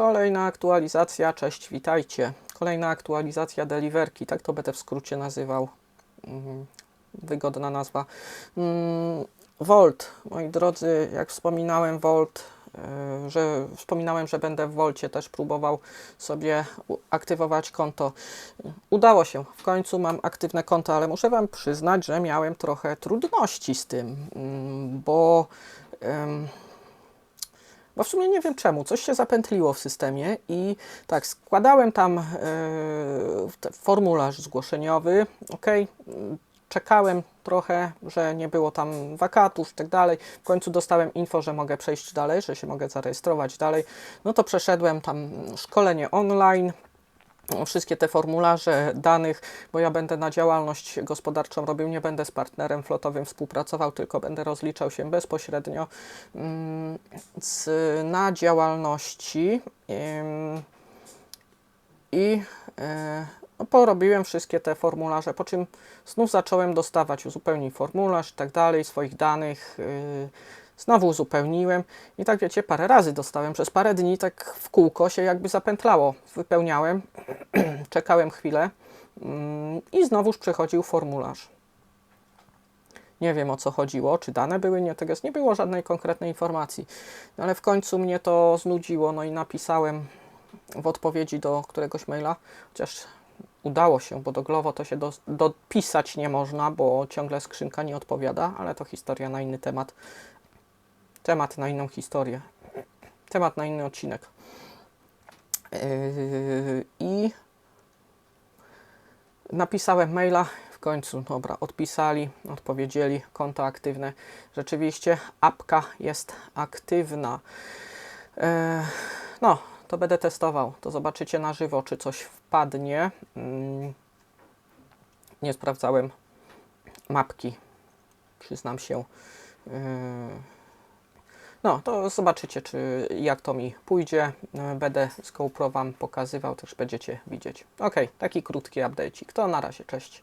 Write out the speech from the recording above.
Kolejna aktualizacja, cześć, witajcie. Kolejna aktualizacja Deliverki, tak to będę w skrócie nazywał. Mm, Wygodna nazwa. Mm, Volt, moi drodzy, jak wspominałem, Volt, e, że wspominałem, że będę w Volcie też próbował sobie aktywować konto. Udało się, w końcu mam aktywne konto, ale muszę Wam przyznać, że miałem trochę trudności z tym, mm, bo. em, bo w sumie nie wiem czemu, coś się zapętliło w systemie i tak, składałem tam e, formularz zgłoszeniowy, ok, czekałem trochę, że nie było tam wakatów i tak dalej, w końcu dostałem info, że mogę przejść dalej, że się mogę zarejestrować dalej, no to przeszedłem tam szkolenie online, wszystkie te formularze danych, bo ja będę na działalność gospodarczą robił, nie będę z partnerem flotowym współpracował, tylko będę rozliczał się bezpośrednio mm, z, na działalności i e, no, porobiłem wszystkie te formularze, po czym znów zacząłem dostawać uzupełnij formularz i tak dalej, swoich danych, yy, znowu uzupełniłem. I tak wiecie, parę razy dostałem, przez parę dni tak w kółko się jakby zapętlało, wypełniałem, czekałem chwilę mm, i znowuż przychodził formularz. Nie wiem o co chodziło, czy dane były nie tego, nie było żadnej konkretnej informacji, no, ale w końcu mnie to znudziło, no i napisałem w odpowiedzi do któregoś maila, chociaż udało się, bo do Glovo to się do, dopisać nie można, bo ciągle skrzynka nie odpowiada, ale to historia na inny temat. Temat na inną historię. Temat na inny odcinek. Yy, I napisałem maila, w końcu, dobra, odpisali, odpowiedzieli, konto aktywne. Rzeczywiście apka jest aktywna. Yy, no, to będę testował. To zobaczycie na żywo, czy coś wpadnie. Mm, Nie sprawdzałem mapki, przyznam się. Yy, No, to zobaczycie, czy jak to mi pójdzie. Yy, Będę z GoPro Wam pokazywał, też będziecie widzieć. Ok, taki krótki update'ik. To na razie, cześć.